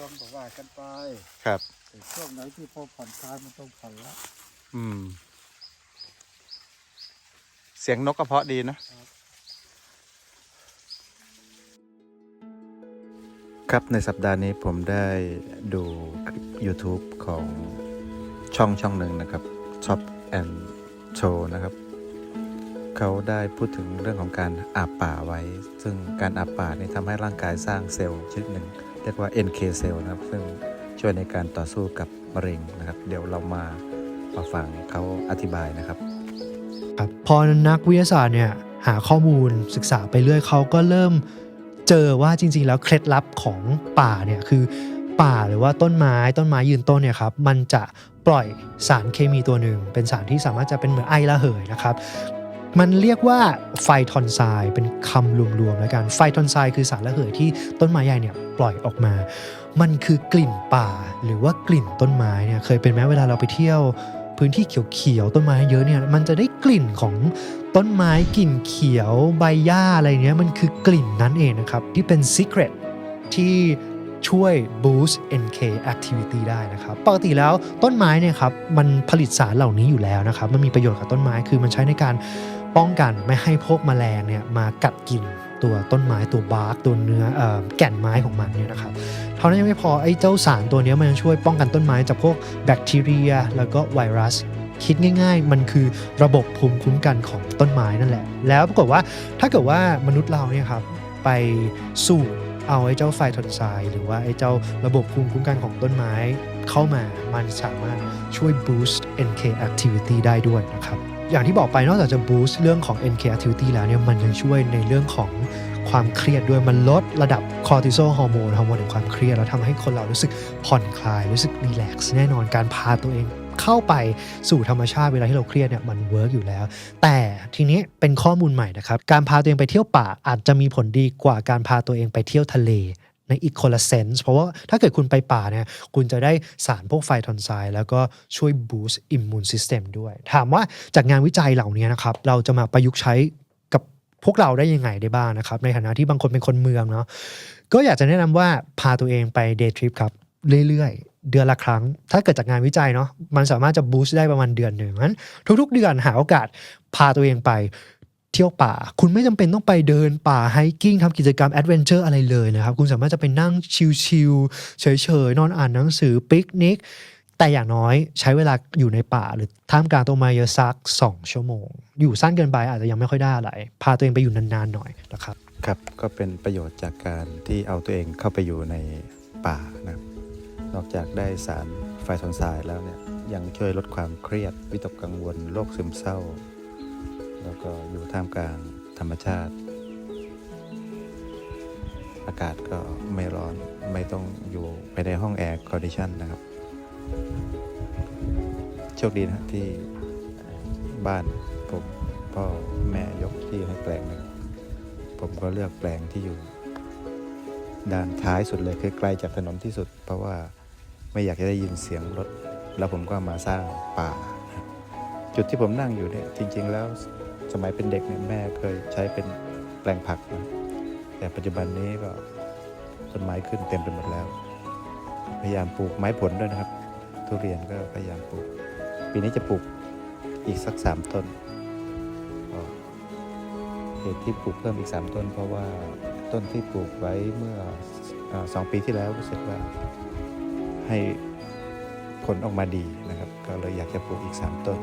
ลมก็ว่ากันไปครับ แต่ช่วงไหนที่พอผ่อนคลายมันต้องผ่อนละอืม เสียงนกก็เพราะดีนะ ครับในสัปดาห์นี้ผมได้ดูคลิป YouTube ของช่องช่องหนึ่งนะครับ Shop and Show นะครับ เขาได้พูดถึงเรื่องของการอาบป่าไว้ ซึ่งการอาบป่านี่ทำให้ร่างกายสร้างเซลล์ชนิดหนึ่ง เรียกว่า NK เซลล์นะครับ ซึ่งช่วยในการต่อสู้กับมะเร็งนะครับ เดี๋ยวเรามามาฟังเขาอธิบายนะครับครับพอนักวิทยาศาสตร์เนี่ยหาข้อมูลศึกษาไปเรื่อยเขาก็เริ่มเจอว่าจริง ๆ แล้วเคล็ดลับของป่าเนี่ยคือป่าหรือว่าต้นไม้ต้นไม้ยืนต้นเนี่ยครับมันจะปล่อยสารเคมีตัวหนึ่ง เป็นสารที่สามารถจะเป็นเหมือนไอระเหยนะครับ มันเรียกว่าไฟทอนไซด์เป็นคำรวมๆแล้วกัน ไฟทอนไซด์คือสารระเหยที่ต้นไม้ใหญ่เนี่ยปล่อยออกมา มันคือกลิ่นป่าหรือว่ากลิ่นต้นไม้เนี่ยเคยเป็นไหมเวลาเราไปเที่ยวพื้นที่เขียวๆต้นไม้เยอะเนี่ยมันจะได้กลิ่นของต้นไม้กลิ่นเขียวใบหญ้าอะไรเนี้ยมันคือกลิ่นนั้นเองนะครับที่เป็น secret ที่ ช่วย boost NK activity ได้นะครับ ปกติแล้วต้นไม้เนี่ยครับมันผลิตสารเหล่านี้อยู่แล้วนะครับ มันมีประโยชน์กับต้นไม้คือมันใช้ในการป้องกันไม่ให้พวกแมลงเนี่ยมากัดกินตัวต้นไม้ตัวบาร์กตัวเนื้ออแก่นไม้ของมันเนี่ยนะครับเท่านั้นยังไม่พอไอ้เจ้าสารตัวนี้มันยังช่วยป้องกันต้นไม้จากพวกแบคทีเรีย แล้วก็ไวรัสคิดง่าย ๆ มันคือระบบภูมิคุ้มกันของต้นไม้นั่นแหละ แล้วปรากฏว่าถ้าเกิดว่ามนุษย์เราเนี่ยครับไปสูบ เอาไอ้เจ้าไฟทอนไซหรือว่าไอ้เจ้าระบบภูมิคุ้มกันของต้นไม้เข้ามามันสามารถช่วย boost NK activity ได้ด้วยนะครับ อย่างที่บอกไปนอกจากจะ boost เรื่องของ NK activity แล้วเนี่ยมันยังช่วยในเรื่องของความเครียดด้วยมันลดระดับคอร์ติซอลฮอร์โมนฮอร์โมนแห่งความเครียดแล้วทำให้คนเรารู้สึกผ่อนคลายรู้สึกรีแลกซ์แน่นอนการพาตัวเอง เข้าไปสู่ธรรมชาติเวลาที่เราเครียดเนี่ยมันเวิร์กอยู่แล้ว แต่ทีนี้เป็นข้อมูลใหม่นะครับ การพาตัวเองไปเที่ยวป่าอาจจะมีผลดีกว่าการพาตัวเองไปเที่ยวทะเลในอีกคนละเซนส์เพราะว่าถ้าเกิดคุณไปป่าเนี่ยคุณจะได้สารพวกไฟทอนไซด์แล้วก็ช่วยบูสต์อิมมูนซิสเต็มด้วย ถามว่าจากงานวิจัยเหล่านี้นะครับ เราจะมาประยุกต์ใช้กับพวกเราได้ยังไงได้บ้างนะครับ ในฐานะที่บางคนเป็นคนเมืองเนาะก็อยากจะแนะนำว่าพาตัวเองไปเดย์ทริปครับ เรื่อย เดือนละครั้ง ถ้าเกิดจากงานวิจัยเนาะมันสามารถจะบูสต์ได้ประมาณเดือนหนึ่งงั้นทุกๆ เดือนหาโอกาสพาตัวเองไปเที่ยวป่า คุณไม่จำเป็นต้องไปเดินป่าไฮกิ้งทำกิจกรรมแอดเวนเจอร์อะไรเลยนะครับ คุณสามารถจะไปนั่งชิลๆเฉยๆ นอนอ่านหนังสือปิกนิก แต่อย่างน้อยใช้เวลาอยู่ในป่า หรือท่ามกลางต้นไม้เยอะสัก 2 ชั่วโมง อยู่สั้นเกินไปอาจจะยังไม่ค่อยได้อะไร พาตัวเองไปอยู่นานๆหน่อยนะครับ ครับ ก็เป็นประโยชน์จากการที่เอาตัวเองเข้าไปอยู่ในป่านะครับ นอกจากได้สารไฟทอนไซด์แล้วเนี่ยยังช่วยลดความเครียด วิตกกังวลโรคซึมเศร้า แล้วก็อยู่ท่ามกลางธรรมชาติ อากาศก็ไม่ร้อนไม่ต้องอยู่ภายในห้องแอร์คอนดิชันนะครับ โชคดีนะที่บ้านผมพ่อแม่ยกที่ให้แปลงหนึ่งผมก็เลือกแปลงที่อยู่ด้านท้ายสุดเลยคือไกลจากถนนที่สุด เพราะว่า ไม่อยากจะได้ยินเสียงรถ แล้วผมก็มาสร้างป่า จุดที่ผมนั่งอยู่เนี่ยจริง ๆ แล้วสมัยเป็นเด็กเนี่ยแม่เคยใช้เป็นแปลงผักนะแต่ปัจจุบันนี้ก็ต้นไม้ขึ้นเต็มไปหมดแล้ว พยายามปลูกไม้ผลด้วยนะครับ ทุเรียนก็พยายามปลูก ปีนี้จะปลูกอีกสักสามต้นเหตุที่ปลูกเพิ่มอีก 3 ต้น เพราะว่าต้นที่ปลูกไว้เมื่ออสองปีที่แล้วรู้สึกว่า ให้ผลออกมาดีนะครับ ก็เลยอยากจะปลูกอีก 3 ต้น